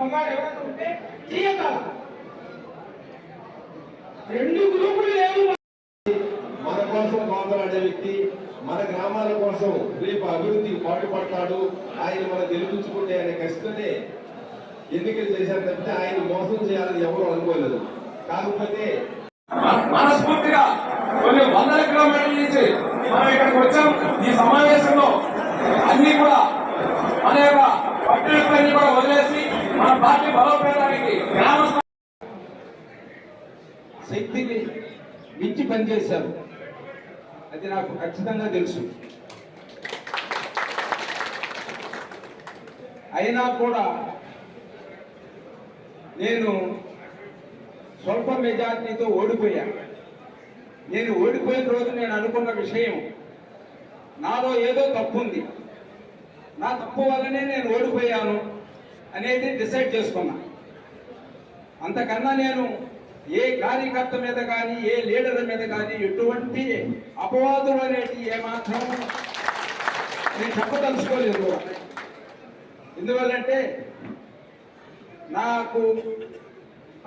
మగాడు ఎవరైనా ఉంటే చేయగల రెండు గ్రూపులు లేవు. మన కోసం పోరాడే వ్యక్తి మన గ్రామాల కోసం రేపు అభివృద్ధికి పాటుపడతాడు ఆయన మనం గెలిపించుకుంటే ఆయన కష్టమే ఎన్నికలు చేశారు తప్పితే ఆయన మోసం చేయాలని ఎవరు అనుకోలేదు. కాకపోతే మనస్ఫూర్తిగా కొన్ని వందల కిలోమీటర్ల నుంచి మనం ఇక్కడికి వచ్చాం. ఈ సమావేశంలో అన్ని కూడా మన యొక్క పట్టణాలన్నీ కూడా వదిలేసి మన పార్టీ బలోపేతానికి గ్రామ శక్తిని మించి పనిచేశారు. అది నాకు ఖచ్చితంగా తెలుసు. అయినా కూడా నేను స్వల్ప మెజార్టీతో ఓడిపోయా. నేను ఓడిపోయిన రోజు నేను అనుకున్న విషయం నాలో ఏదో తప్పు ఉంది నా తప్పు వల్లనే నేను ఓడిపోయాను అనేది డిసైడ్ చేసుకున్నా. అంతకన్నా నేను ఏ కార్యకర్త మీద కానీ ఏ లీడర్ మీద కానీ ఎటువంటి అపవాదులు అనేవి ఏమాత్రం నేను చెప్పదలుచుకోలేదు. ఎందువల్లంటే నాకు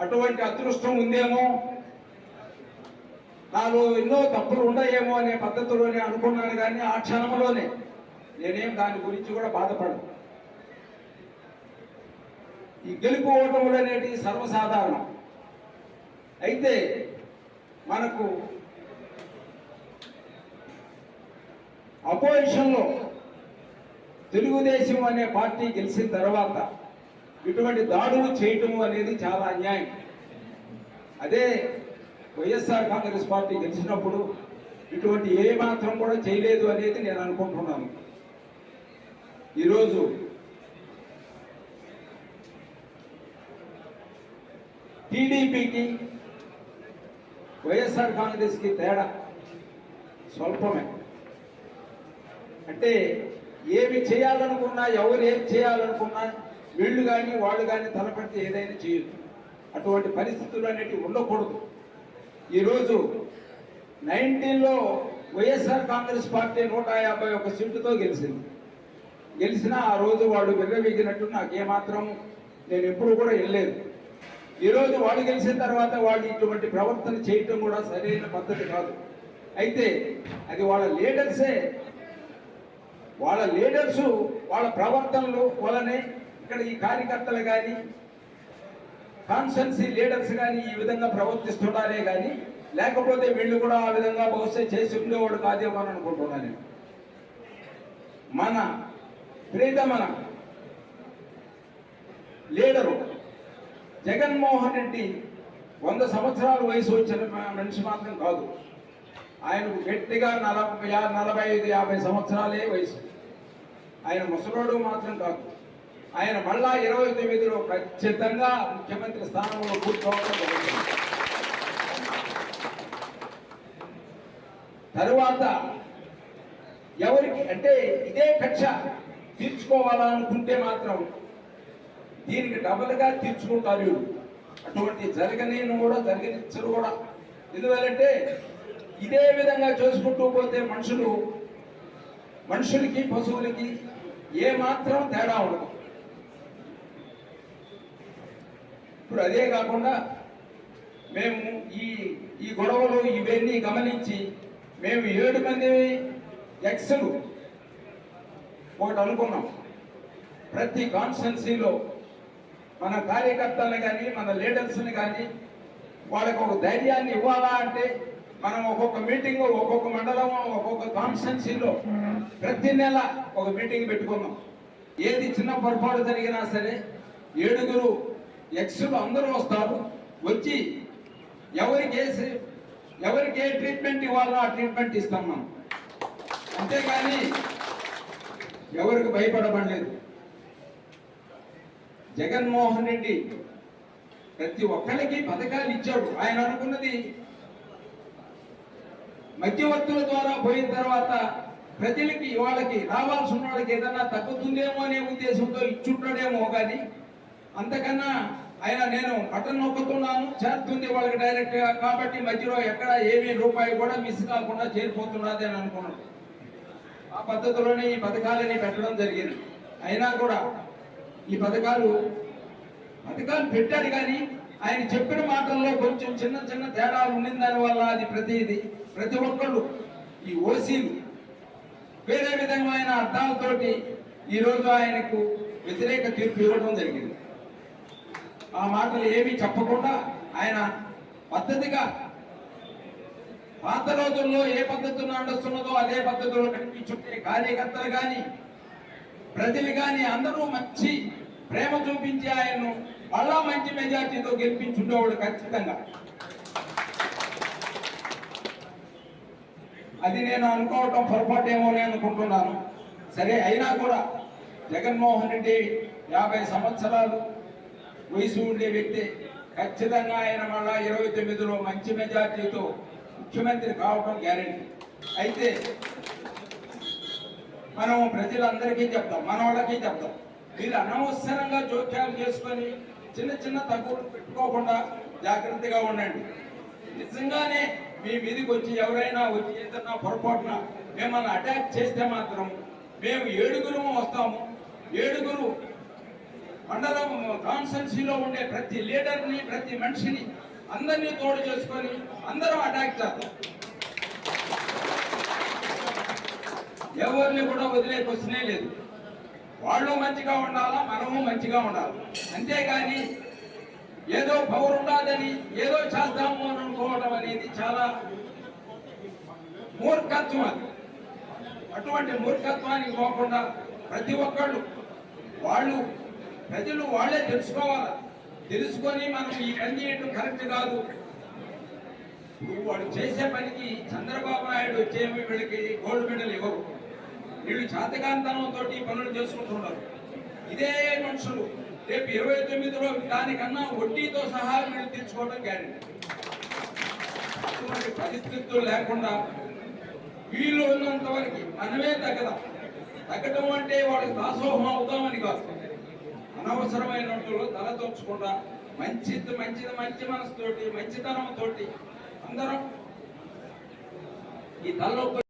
అటువంటి అదృష్టం ఉందేమో నాలో ఎన్నో తప్పులు ఉన్నాయేమో అనే పద్ధతిలోనే అనుకున్నాను కానీ ఆ క్షణంలోనే నేనేం దాని గురించి కూడా బాధపడను. ఈ గెలుపు ఓటములు అనేటివి సర్వసాధారణం. అయితే మనకు అపోజిషన్లో తెలుగుదేశం అనే పార్టీ గెలిచిన తర్వాత ఇటువంటి దాడులు చేయటం అనేది చాలా అన్యాయం. అదే వైఎస్ఆర్ కాంగ్రెస్ పార్టీ గెలిచినప్పుడు ఇటువంటి ఏ మాత్రం కూడా చేయలేదు అనేది నేను అనుకుంటున్నాను. ఈరోజు టీడీపీకి వైఎస్ఆర్ కాంగ్రెస్కి తేడా స్వల్పమే. అంటే ఏమి చేయాలనుకున్నా ఎవరు ఏం చేయాలనుకున్నా వీళ్ళు కానీ వాళ్ళు కానీ తలపెడితే ఏదైనా చేయొచ్చు. అటువంటి పరిస్థితులు అనేటివి ఉండకూడదు. ఈరోజు నైన్టీన్లో వైఎస్ఆర్ కాంగ్రెస్ పార్టీ నూట యాభై ఒక సీటుతో గెలిచింది. గెలిచినా ఆ రోజు వాడు విర్రవీగినట్టు నాకేమాత్రం నేను ఎప్పుడు కూడా వెళ్ళలేదు ఈరోజు వాళ్ళు గెలిచిన తర్వాత వాళ్ళు ఇటువంటి ప్రవర్తన చేయటం కూడా సరైన పద్ధతి కాదు. అయితే అది వాళ్ళ లీడర్సే వాళ్ళ లీడర్స్ వాళ్ళ ప్రవర్తనలు వలనే ఇక్కడ ఈ కార్యకర్తలు కానీ కాన్స్టెన్సీ లీడర్స్ కానీ ఈ విధంగా ప్రవర్తిస్తున్నారే కానీ లేకపోతే వీళ్ళు కూడా ఆ విధంగా బహుశా చేసి ఉండేవాడు కాదేమో అని అనుకుంటున్నాను మన ప్రీతమన లీడరు జగన్మోహన్ రెడ్డి వంద సంవత్సరాల వయసు వచ్చిన మనిషి మాత్రం కాదు. ఆయనకు గట్టిగా నలభై నలభై ఐదు యాభై సంవత్సరాలే వయసు. ఆయన ముసలోడు మాత్రం కాదు. ఆయన మళ్ళా ఇరవై తొమ్మిదిలో ఖచ్చితంగా ముఖ్యమంత్రి స్థానంలో కూర్చోవడం జరుగుతుంది. తరువాత ఎవరికి అంటే ఇదే కక్ష తీర్చుకోవాలనుకుంటే మాత్రం దీనికి డబల్గా తీర్చుకుంటారు వీళ్ళు. అటువంటి జరగనేను కూడా జరగనిచ్చరు కూడా. ఎందువల్లంటే ఇదే విధంగా చేసుకుంటూ పోతే మనుషులు మనుషులకి పశువులకి ఏ మాత్రం తేడా ఉండదు. ఇప్పుడు అదే కాకుండా మేము ఈ ఈ గొడవలు ఇవన్నీ గమనించి మేము ఏడు మంది ఎక్స్లు ఒకటి అనుకున్నాం. ప్రతి కాన్స్టెన్సీలో మన కార్యకర్తలను కానీ మన లీడర్స్ని కానీ వాళ్ళకు ఒక ధైర్యాన్ని ఇవ్వాలా అంటే మనం ఒక్కొక్క మీటింగ్ ఒక్కొక్క మండలం ఒక్కొక్క కాన్స్టెన్సీలో ప్రతి నెల ఒక మీటింగ్ పెట్టుకున్నాం. ఏది చిన్న పొరపాటు జరిగినా సరే ఏడుగురు ఎక్స్లు అందరూ వస్తారు. వచ్చి ఎవరికి ఏ ఎవరికి ఏ ట్రీట్మెంట్ ఇవ్వాలో ఆ ట్రీట్మెంట్ ఇస్తాం మనం. అంతేగాని ఎవరికి భయపడబడలేదు జగన్మోహన్ రెడ్డి ప్రతి ఒక్కరికి పథకాలు ఇచ్చాడు. ఆయన అనుకున్నది మధ్యవర్తుల ద్వారా పోయిన తర్వాత ప్రజలకి వాళ్ళకి రావాల్సిన వాళ్ళకి ఏదన్నా తగ్గుతుందేమో అనే ఉద్దేశంతో ఇచ్చుంటాడేమో కానీ అంతకన్నా ఆయన నేను బటన్ నొక్కుతున్నాను చేరుతుంది వాళ్ళకి డైరెక్ట్గా. కాబట్టి మధ్యలో ఎక్కడ ఏమీ రూపాయి కూడా మిస్ కాకుండా చేరిపోతున్నది అని అనుకున్నాను ఆ పద్ధతిలోనే ఈ పథకాలని పెట్టడం జరిగింది. అయినా కూడా ఈ పథకాలు పథకాలు పెట్టారు కానీ ఆయన చెప్పిన మాటల్లో కొంచెం చిన్న చిన్న తేడాలు ఉండిన దాని వల్ల అది ప్రతిది ప్రతి ఒక్కళ్ళు ఈ ఓసీలు వేరే విధమైన అర్థాలతోటి ఈరోజు ఆయనకు వ్యతిరేక తీర్పు ఇవ్వడం జరిగింది. ఆ మాటలు ఏమీ చెప్పకుండా ఆయన పద్ధతిగా పాత రోజుల్లో ఏ పద్ధతిలో నడుస్తున్నదో అదే పద్ధతిలో నడిపించుంటే కార్యకర్తలు కానీ ప్రజలు కానీ అందరూ మంచి ప్రేమ చూపించి ఆయన్ను మళ్ళా మంచి మెజార్టీతో గెలిపించుండేవాడు ఖచ్చితంగా. అది నేను అనుకోవటం పొరపాటేమో నేను అనుకుంటున్నాను. సరే అయినా కూడా జగన్మోహన్ రెడ్డి యాభై సంవత్సరాలు వయసు ఉండే వ్యక్తి ఖచ్చితంగా ఆయన మళ్ళా ఇరవై తొమ్మిదిలో మంచి మెజార్టీతో ముఖ్యమంత్రి కావడం గ్యారెంటీ. అయితే మనం ప్రజలందరికీ చెప్తాం మన వాళ్ళకి చెప్తాం. మీరు అనవసరంగా జోక్యాలు చేసుకొని చిన్న చిన్న తగ్గులు పెట్టుకోకుండా జాగ్రత్తగా ఉండండి. నిజంగానే మీ మీదకి వచ్చి ఎవరైనా వచ్చి ఏదన్నా పొరపాటున మిమ్మల్ని అటాక్ చేస్తే మాత్రం మేము ఏడుగురు వస్తాము. ఏడుగురు మండలం కాన్స్టెన్సీలో ఉండే ప్రతి లీడర్ని ప్రతి మనిషిని అందరినీ తోడు చేసుకొని అందరం అటాక్ చేస్తాం. ఎవరిని కూడా వదిలే క్వశ్చనే లేదు. వాళ్ళు మంచిగా ఉండాలా మనము మంచిగా ఉండాలి. అంతేగాని ఏదో పవర్ ఉండాలని ఏదో చేద్దాము అని అనుకోవడం అనేది చాలా మూర్ఖత్వం అది. అటువంటి మూర్ఖత్వానికి పోకుండా ప్రతి ఒక్కళ్ళు వాళ్ళు ప్రజలు వాళ్ళే తెలుసుకోవాలి. తెలుసుకొని మనం ఈ పని చేయడం కరెక్ట్ కాదు. ఇప్పుడు వాడు చేసే పనికి చంద్రబాబు నాయుడు వచ్చే వీళ్ళకి గోల్డ్ మెడల్ ఇవ్వరు. వీళ్ళు చేతకాంతనంతో పనులు చేసుకుంటున్నారు. ఇదే మనుషులు. రేపు ఇరవై తొమ్మిదిలో దానికన్నా వడ్డీతో సహా వీళ్ళు తీర్చుకోవడం గ్యారెంటీ. అటువంటి పరిస్థితులు లేకుండా వీళ్ళు ఉన్నంత వరకు మనమే తగ్గదాం. తగ్గడం అంటే వాళ్ళకి దాసోహం అవుతామని కాదు. అనవసరమైన తల తలదొచ్చకుండా మంచి మంచిది మంచి మనసుతోటి మంచితనంతో అందరం ఈ తలలో